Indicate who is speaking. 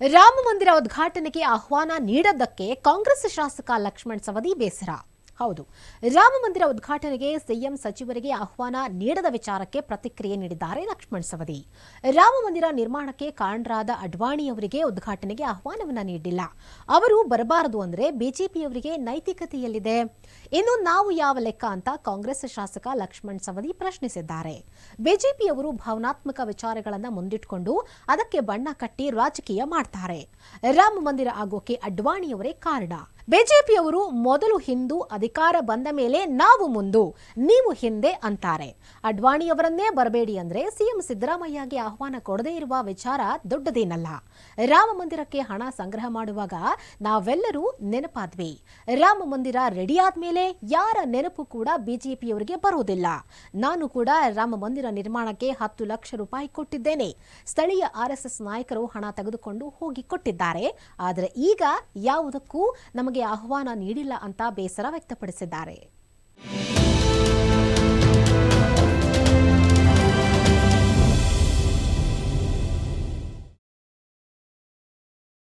Speaker 1: ರಾಮ ಮಂದಿರ ಉದ್ಘಾಟನೆಗೆ ಆಹ್ವಾನ ನೀಡದ್ದಕ್ಕೆ ಕಾಂಗ್ರೆಸ್ ಶಾಸಕ ಲಕ್ಷ್ಮಣ್ ಸವದಿ ಬೇಸರ ಹೌದು. ರಾಮ ಮಂದಿರ ಉದ್ಘಾಟನೆಗೆ ಸಿಎಂ ಸಚಿವರಿಗೆ ಆಹ್ವಾನ ನೀಡದ ವಿಚಾರಕ್ಕೆ ಪ್ರತಿಕ್ರಿಯೆ ನೀಡಿದ್ದಾರೆ ಲಕ್ಷ್ಮಣ್ ಸವದಿ. ರಾಮ ಮಂದಿರ ನಿರ್ಮಾಣಕ್ಕೆ ಕಾರಣರಾದ ಅಡ್ವಾಣಿಯವರಿಗೆ ಉದ್ಘಾಟನೆಗೆ ಆಹ್ವಾನವನ್ನ ನೀಡಿಲ್ಲ. ಅವರು ಬರಬಾರದು ಅಂದ್ರೆ ಬಿಜೆಪಿಯವರಿಗೆ ನೈತಿಕತೆಯಲ್ಲಿದೆ. ಇನ್ನು ನಾವು ಯಾವ ಲೆಕ್ಕ ಅಂತ ಕಾಂಗ್ರೆಸ್ ಶಾಸಕ ಲಕ್ಷ್ಮಣ್ ಸವದಿ ಪ್ರಶ್ನಿಸಿದ್ದಾರೆ. ಬಿಜೆಪಿಯವರು ಭಾವನಾತ್ಮಕ ವಿಚಾರಗಳನ್ನು ಮುಂದಿಟ್ಟುಕೊಂಡು ಅದಕ್ಕೆ ಬಣ್ಣ ಕಟ್ಟಿ ರಾಜಕೀಯ ಮಾಡ್ತಾರೆ. ರಾಮ ಮಂದಿರ ಆಗೋಕೆ ಅಡ್ವಾಣಿಯವರೇ ಕಾರಣ. ಬಿಜೆಪಿಯವರು ಮೊದಲು ಹಿಂದೂ ಅಧಿಕಾರ ಬಂದ ಮೇಲೆ ನಾವು ಮುಂದು, ನೀವು ಹಿಂದೆ ಅಂತಾರೆ. ಅಡ್ವಾಣಿಯವರನ್ನೇ ಬರಬೇಡಿ ಅಂದ್ರೆ ಸಿಎಂ ಸಿದ್ದರಾಮಯ್ಯಗೆ ಆಹ್ವಾನ ಕೊಡದೇ ಇರುವ ವಿಚಾರ ದೊಡ್ಡದೇನಲ್ಲ. ರಾಮ ಮಂದಿರಕ್ಕೆ ಹಣ ಸಂಗ್ರಹ ಮಾಡುವಾಗ ನಾವೆಲ್ಲರೂ ನೆನಪಾದ್ವಿ. ರಾಮ ಮಂದಿರ ರೆಡಿ ಆದ್ಮೇಲೆ ಯಾರ ನೆನಪು ಕೂಡ ಬಿಜೆಪಿಯವರಿಗೆ ಬರುವುದಿಲ್ಲ. ನಾನು ಕೂಡ ರಾಮ ಮಂದಿರ ನಿರ್ಮಾಣಕ್ಕೆ ಹತ್ತು ಲಕ್ಷ ರೂಪಾಯಿ ಕೊಟ್ಟಿದ್ದೇನೆ. ಸ್ಥಳೀಯ ಆರ್ಎಸ್ಎಸ್ ನಾಯಕರು ಹಣ ತೆಗೆದುಕೊಂಡು ಹೋಗಿ ಕೊಟ್ಟಿದ್ದಾರೆ. ಆದರೆ ಈಗ ಯಾವುದಕ್ಕೂ ನಮಗೆ ಆಹ್ವಾನ ನೀಡಿಲ್ಲ ಅಂತ ಬೇಸರ ವ್ಯಕ್ತಪಡಿಸಿದ್ದಾರೆ.